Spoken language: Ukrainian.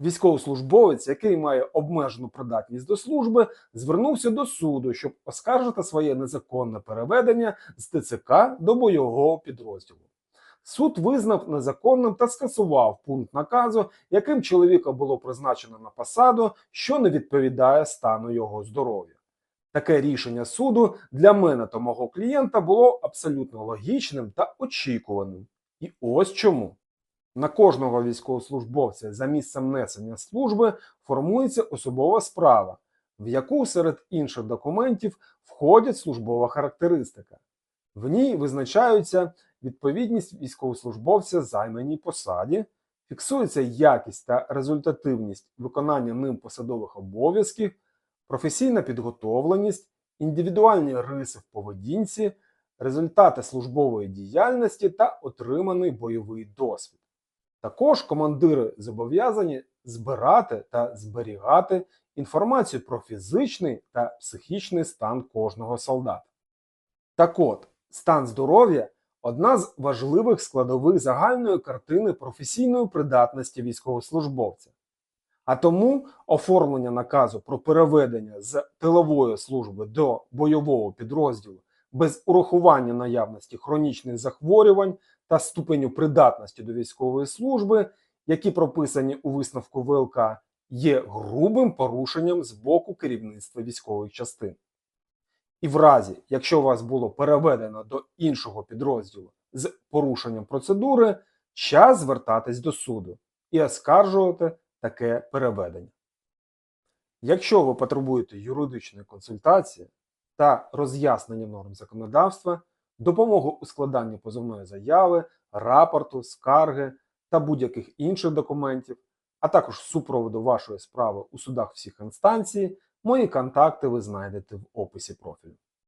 Військовослужбовець, який має обмежену придатність до служби, звернувся до суду, щоб оскаржити своє незаконне переведення з ТЦК до бойового підрозділу. Суд визнав незаконним та скасував пункт наказу, яким чоловіка було призначено на посаду, що не відповідає стану його здоров'я. Таке рішення суду для мене та мого клієнта було абсолютно логічним та очікуваним. І ось чому. На кожного військовослужбовця за місцем несення служби формується особова справа, в яку серед інших документів входить службова характеристика. В ній визначаються відповідність військовослужбовця займаній посаді, фіксується якість та результативність виконання ним посадових обов'язків, професійна підготовленість, індивідуальні риси в поведінці, результати службової діяльності та отриманий бойовий досвід. Також командири зобов'язані збирати та зберігати інформацію про фізичний та психічний стан кожного солдата. Так от, стан здоров'я одна з важливих складових загальної картини професійної придатності військовослужбовця. А тому оформлення наказу про переведення з тилової служби до бойового підрозділу без урахування наявності хронічних захворювань та ступеню придатності до військової служби, які прописані у висновку ВЛК, є грубим порушенням з боку керівництва військових частин. І в разі, якщо вас було переведено до іншого підрозділу з порушенням процедури, час звертатись до суду і оскаржувати таке переведення. Якщо ви потребуєте юридичної консультації та роз'яснення норм законодавства, допомогу у складанні позовної заяви, рапорту, скарги та будь-яких інших документів, а також супроводу вашої справи у судах всіх інстанцій, мої контакти ви знайдете в описі профілю.